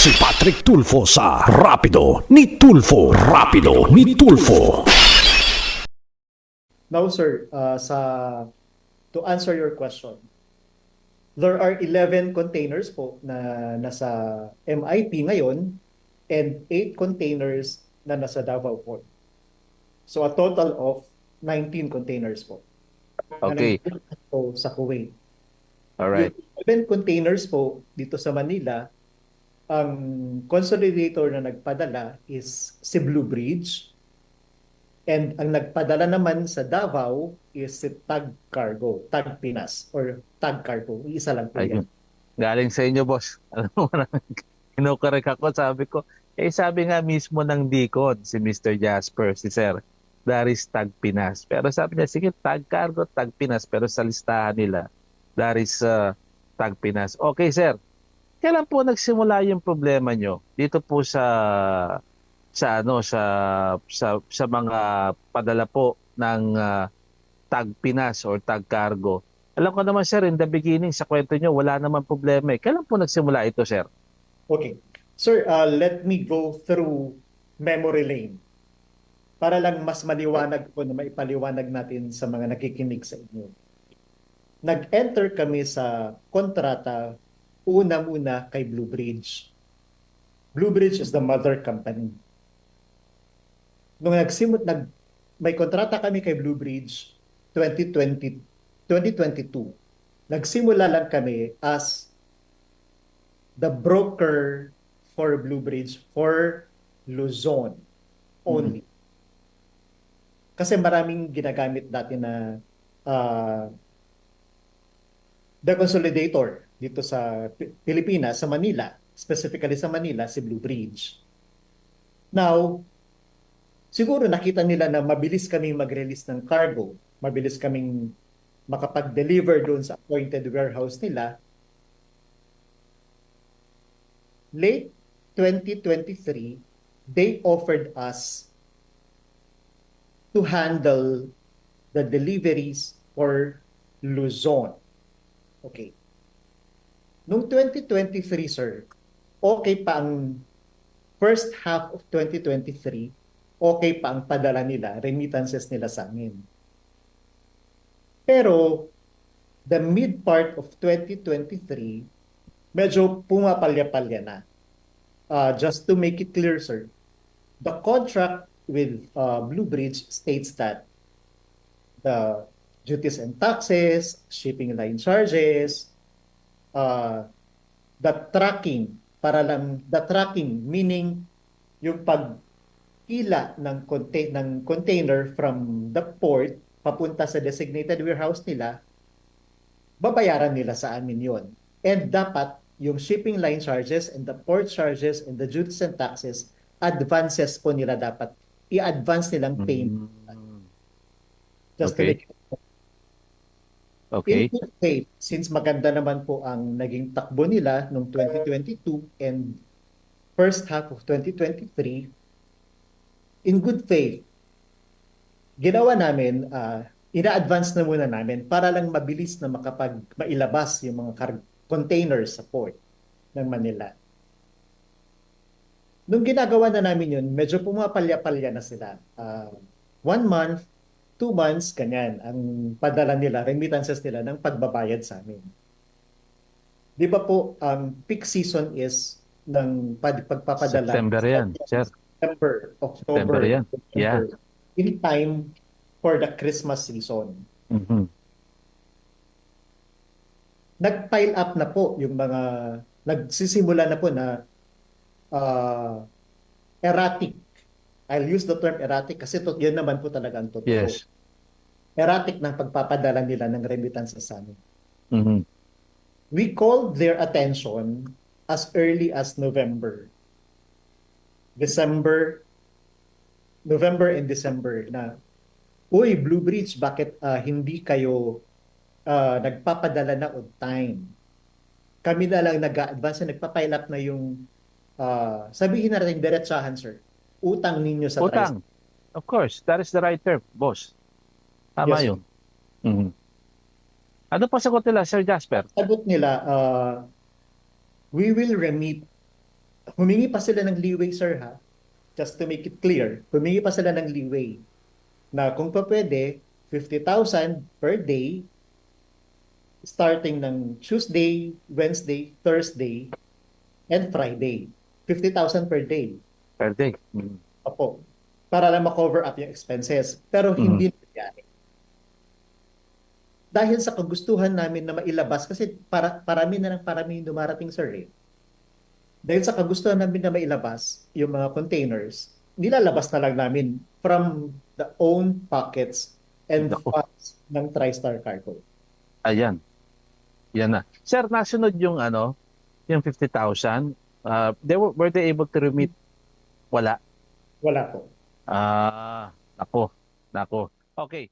Si Patrick Tulfo sa Rapido ni Tulfo. Rapido ni Tulfo. Now, sir, uh, sa to answer your question, there are 11 containers po na nasa MIP ngayon and 8 containers na nasa Davao Port. So a total of 19 containers po. na Okay. nandito po sa Kuwait. Alright. Yung 11 containers po dito sa Manila, ang consolidator na nagpadala is si Blue Bridge. And ang nagpadala naman sa Davao is si Tag Cargo, Tag Pinas, or Tag Cargo. Isa lang po yan. Galing sa inyo, boss. Alam mo na, kinukorek ako. Sabi ko, eh sabi nga mismo ng Deacon, si Mr. Jasper, si Sir, Daris Tag Pinas. Pero sabi niya, sige, Tag Cargo, Tag Pinas. Pero sa listahan nila, Daris uh, Tag Pinas. Okay, Sir. Kailan po nagsimula yung problema nyo dito po sa sa ano sa sa sa mga padala po ng ah, Tag Pinas or Tag Cargo alam ko naman sir, in the beginning, sa kwento nyo, wala naman problema eh. Kailan po nagsimula ito, sir? Okay. Sir, uh, let me go through memory lane. Para lang mas maliwanag po na maipaliwanag natin sa mga nakikinig sa inyo. Nag-enter kami sa kontrata una-muna kay Blue Bridge. Blue Bridge is the mother company. Nung nagsimut nag may kontrata kami kay Blue Bridge 2020 2022. Nagsimula lang kami as the broker for Blue Bridge for Luzon only. Kasi maraming ginagamit dati na ah, the consolidator dito sa Pilipinas, sa Manila, specifically sa Manila, si Blue Bridge. Now, siguro nakita nila na mabilis kaming mag-release ng cargo, mabilis kaming makapag-deliver doon sa appointed warehouse nila. Late 2023, they offered us to handle the deliveries for Luzon. Okay. Noong 2023, sir, okay pa ang first half of 2023, okay pa ang padala nila, remittances nila sa amin. Pero, the mid part of 2023, medyo pumapalya-palya na. Uh, just to make it clear, sir, the contract with uh, Blue Bridge states that the duties and taxes, shipping line charges, uh, the tracking, para lang, the tracking, meaning yung pagkila ng, contain, ng container from the port papunta sa designated warehouse nila, babayaran nila sa amin yon. And dapat yung shipping line charges and the port charges and the duties and taxes, advances po nila dapat i-advance nilang payment. Mm, Just to Okay. make it Okay. In good faith, since maganda naman po ang naging takbo nila noong 2022 and first half of 2023, in good faith, ginawa namin, uh, ina-advance na muna namin para lang mabilis na makapag mailabas yung mga car- containers sa port ng Manila. Nung ginagawa na namin yun, medyo pumapalya-palya na sila. Uh, one month, two months, ganyan, ang padala nila, remittances nila ng pagbabayad sa amin. Di ba po, ang peak season is ng pag- pagpapadala. September yan, sir. September, October, September yan. Yeah. In time for the Christmas season. Mhm. Nag-pile up na po yung mga, nagsisimula na po na uh, erratic. I'll use the term erratic kasi to, yun naman po talaga ang totoo. Yes. Erratic ng pagpapadala nila ng remittances sa amin. Mhm. We called their attention as early as November. December, November and December na, Uy, Blue Bridge, bakit ah, hindi kayo ah, nagpapadala na on time? Kami na lang nag-advance na nagpa-pile up na yung, ah, sabihin natin, diretsahan, sir. Utang ninyo sa Utang. Of course, that is the right term, boss. Tama Yes, yun. Mhm. Ano pa sagot nila, Sir Jasper? sagot nila, uh, we will remit humingi pa sila ng leeway, sir, ha? Just to make it clear, humingi pa sila ng leeway na kung pa pwede, 50,000 per day starting ng Tuesday, Wednesday, Thursday, and Friday. 50,000 per day. Per day. Mm. Opo. Para lang ma-cover up yung expenses. Pero hindi nangyari. Dahil sa kagustuhan namin na mailabas, kasi para, parami na ng parami yung dumarating, sir, eh. Dahil sa kagustuhan namin na mailabas yung mga containers, nilalabas na lang namin from the own pockets and Naku. funds ng TriStar Cargo. Ayan. Yan na. Sir, nasunod yung ano, yung 50,000. Uh, they were, were they able to remit? Wala. Wala po. Ah, nako. Nako. Okay.